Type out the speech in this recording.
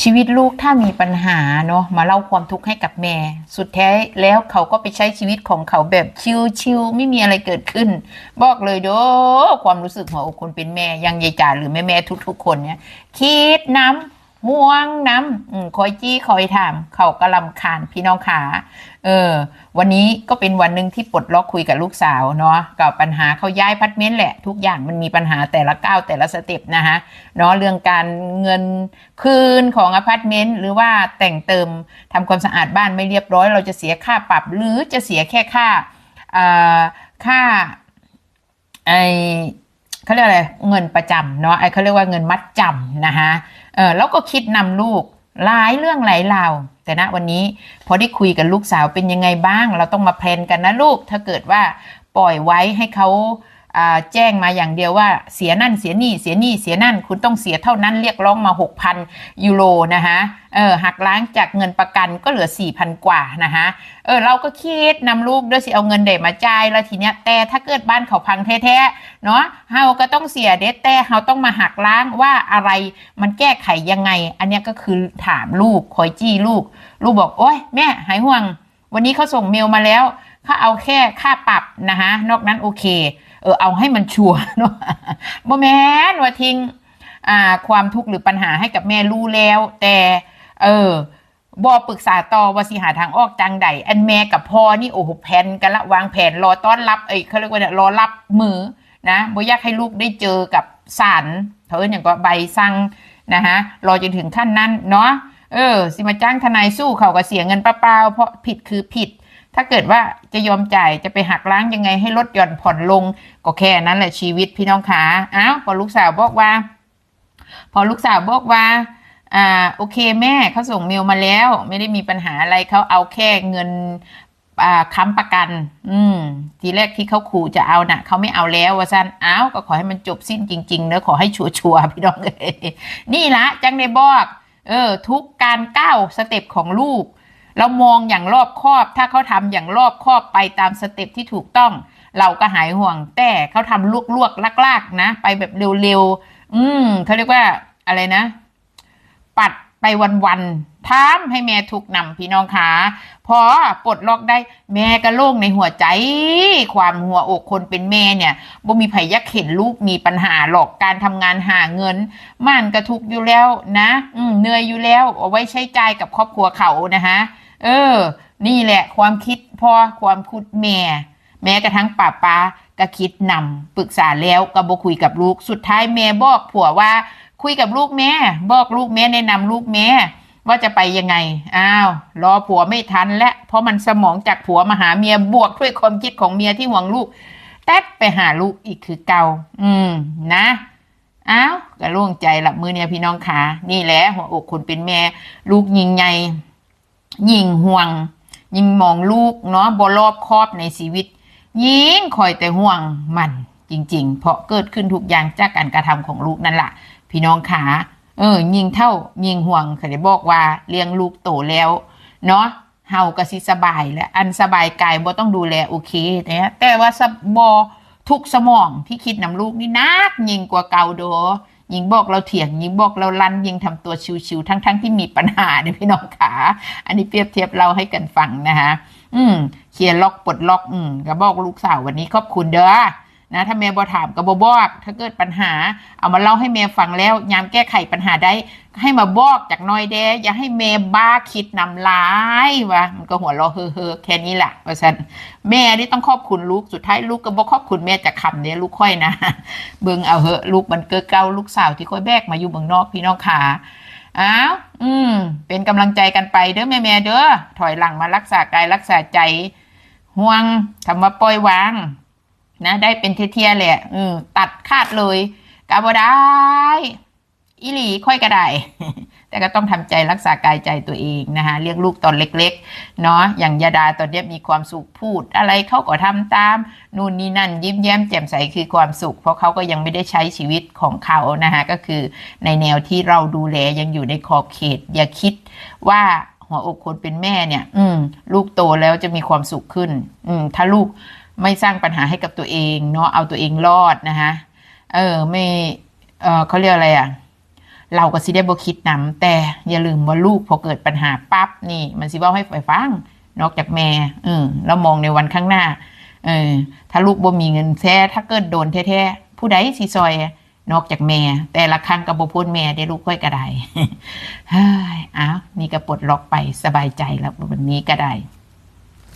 ชีวิตลูกถ้ามีปัญหาเนาะมาเล่าความทุกข์ให้กับแม่ สุดแท้แล้วเขาก็ไปใช้ชีวิตของเขาแบบชิวๆไม่มีอะไรเกิดขึ้น บอกเลยเด้อความรู้สึกหัวอกคนเป็นแม่ยังยายจ๋าหรือแม่แม่ทุกๆคนเนี่ยคิดน้ำ ห่วงน้ำอคอยจี้คอยถาม เขากระลำคาญพี่น้องขา เออ วันนี้ก็เป็นวันหนึ่งที่ปลดล็อกคุยกับลูกสาวเนาะกับปัญหาเขาย้ายพัดเม้นท์แหละ ทุกอย่างมันมีปัญหาแต่ละก้าวแต่ละสเต็ปนะคะเนาะเรื่องการเงินคืนของอพาร์ตเมนต์หรือว่าแต่งเติมทำความสะอาดบ้านไม่เรียบร้อย เราจะเสียค่าปรับหรือจะเสียแค่ค่าอ่าค่าไอ เขาเรียกอะไรเงินประจำเนาะไอ้เขาเรียกว่าเงินมัดจำนะคะเออแล้วก็คิดนำลูกหลายเรื่องหลายราวแต่ณวันนี้พอได้คุยกับลูกสาวเป็นยังไงบ้าง เราต้องมาแพลนกันนะลูก ถ้าเกิดว่าปล่อยไว้ให้เขา แจ้งมาอย่างเดียวว่าเสียนั่นเสียนี่เสียนี่เสียนั่นคุณต้องเสียเท่านั้นเรียกร้องมา 6,000 ยูโรนะคะเออหักล้างจากเงินประกันก็เหลือ 4,000 กว่านะคะเออเราก็คิดนำลูกด้วยสิเอาเงินเด็มาจ่ายแล้วทีเนี้ยแต่ถ้าเกิดบ้านเขาพังแท้ๆเนาะเฮาก็ต้องเสียเด็ดแต่เฮาต้องมาหักล้างว่าอะไรมันแก้ไขยังไง อันเนี้ยก็คือถามลูกคอยจี้ลูก ลูกบอกโอ้ยแม่หายห่วง วันนี้เขาส่งเมลมาแล้วเขาเอาแค่ค่าปรับนะคะนอกนั้นโอเค เออเอาให้มันชัวร์เนาะบ่แม่นว่าทิ้งอ่าความทุกข์หรือปัญหาให้กับแม่รู้แล้ว แต่เออบอปรึกษาต่อว่าสิหาทางออกจังใดอันแม่กับพ่อนี่โอ้โหแผนกันละวางแผนรอต้อนรับเอ้ยเขาเรียกว่าเนี่ยรอรับมือนะบ่อยากให้ลูกได้เจอกับสารเธออย่างก็ใบสั่งนะฮะรอจนถึงขั้นนั้นเนาะเออ สิมาจ้างทนายสู้เขาก็เสียเงินเปล่าๆเพราะผิดคือผิด ถ้าเกิดว่าจะยอมจ่ายจะไปหักล้างยังไงให้ลดหย่อนผ่อนลง ก็แค่นั้นแหละชีวิตพี่น้องขาอ้าวพอลูกสาวบอกว่า พอลูกสาวบอกว่าอ่าโอเคแม่เขาส่งเมลมาแล้ว ไม่ได้มีปัญหาอะไรเขาเอาแค่เงินอ่าค้ำประกัน อืม ทีแรกที่เขาขู่จะเอาน่ะ เขาไม่เอาแล้วว่าสั้นอ้าวก็ขอให้มันจบสิ้นจริงๆเนอะขอให้ชัวร์ๆพี่น้องเอ้ยนี่ละจังได้บอก เออ ทุกการก้าวสเต็ปของลูก เรามองอย่างรอบคอบ ถ้าเขาทำอย่างรอบคอบไปตามสเต็ปที่ถูกต้อง เราก็หายห่วง แต่เขาทำลวกๆลากๆนะ ไปแบบเร็วๆ อืมเขาเรียกว่าอะไรนะ ปัดไปวันๆ ทำให้แม่ทุกนำพี่น้องขาพอปลดล็อกได้แม่ก็โล่งในหัวใจ ความหัวอกคนเป็นแม่เนี่ยบ่มีไผยักเห็นลูกมีปัญหาหรอกการทำงานหาเงินมันกระทุกอยู่แล้วนะอืเหนื่อยอยู่แล้วเอาไว้ใช้จ่ายกับครอบครัวเขานะฮะเออ นี่แหละความคิดพ่อความคุดแม่ แม้กระทั่งป้าป้าก็คิดนำปรึกษาแล้วก็บ่คุยกับลูกสุดท้ายแม่บอกผัวว่า คุยกับลูกแม่ บอกลูกแม่แนะนำลูกแม่ ว่าจะไปยังไง อ้าว รอผัวไม่ทันและเพราะมันสมองจากผัวมาหาเมียบวกด้วยความคิดของเมียที่ห่วงลูก แต๊ดไปหาลูกอีกคือเก่าอืม นะอ้าวก็โล่งใจหละมือเนี่ยพี่น้องขานี่แหละหัวอกคนเป็นแม่ ลูกยิงใหญ่ยิ่งห่วง ยิงมองลูกเนาะบรอบครอบในชีวิต ยิงคอยแต่ห่วงมันจริง ๆ เพราะเกิดขึ้นทุกอย่างจากการกระทำของลูกนั่นแหละพี่น้องขา เออ ยิงเท่า ยิงห่วงเขาได้บอกว่าเลี้ยงลูกโตแล้ว เนาะเฮาก็สิสบายและอันสบายกายบ่ต้องดูแลโอเคนะแต่ว่าสบอทุกสมองที่คิดนำลูกนี่นักยิงกว่าเก่าโดยิงบอกเราเถียงยิงบอกเราลันยิงทำตัวชิวๆทั้งๆที่มีปัญหาเนี่ยพี่น้องขาอันนี้เปรียบเทียบเราให้กันฟังนะคะอืมเคลียร์ล็อกปลดล็อก อืมก็บอกลูกสาววันนี้ขอบคุณเด้อ นะถ้าแม่บอถามก็บอบอก ถ้าเกิดปัญหา เอามาเล่าให้แม่ฟังแล้วยามแก้ไขปัญหาได้ ให้มาบอกจากน้อยแดอย่าให้แม่บ้าคิดนำร้ายวะมันก็หัวเราะเฮ้อแค่นี้แหละเพราะฉะนั้นแม่นี่ต้องขอบคุณลูกสุดท้ายลูกก็บอกขอบคุณแม่จากคำเนี้ยลูกค่อยนะเบิ่งเอาเหอะลูกมันเกิดเก่าลูกสาวที่ค่อยแบกมาอยู่เมืองนอกพี่น้องขาอ้าวอืม เป็นกำลังใจกันไปเด้อแม่แม่เด้อถอยหลังมารักษากายรักษาใจห่วงคำว่าปล่อยวาง นะได้เป็นเทียๆแหละเออตัดขาดเลยกาบได้อีหลีค่อยก็ได้ แต่ก็ต้องทำใจรักษากายใจตัวเองนะคะเลี้ยงลูกตอนเล็กๆเนาะอย่างยาดาตอนนี้มีความสุขพูด อะไรเขาก็ทำตามนู่นนี่นั่น ยิ้มแย้มแจ่มใสคือความสุข เพราะเขาก็ยังไม่ได้ใช้ชีวิตของเขานะคะก็คือในแนวที่เราดูแลยังอยู่ในขอบเขต อย่าคิดว่าหัวอกคนเป็นแม่เนี่ย อืลูกโตแล้วจะมีความสุขขึ้น อืถ้าลูก ไม่สร้างปัญหาให้กับตัวเองเนาะเอาตัวเองรอดนะคะเออไม่เออเขาเรียกอะไรอะเราก็สิได้บ่คิดนำแต่อย่าลืมว่าลูกพอเกิดปัญหาปั๊บนี่ มันสิว้าให้ฝ่ายฟังนอกจากแม่เออเรามองในวันข้างหน้าเออถ้าลูกบ่มีเงินแท้ถ้าเกิดโดนแท้ๆผู้ใดสิซอยนอกจากแม่ แต่ละครั้งก็บ่พ้นแม่ได้ลูกค่อยก็ไดเฮ้ยอ้าวนี่ก็ปลดล็อกไปสบายใจแล้ววันนี้ก็ได้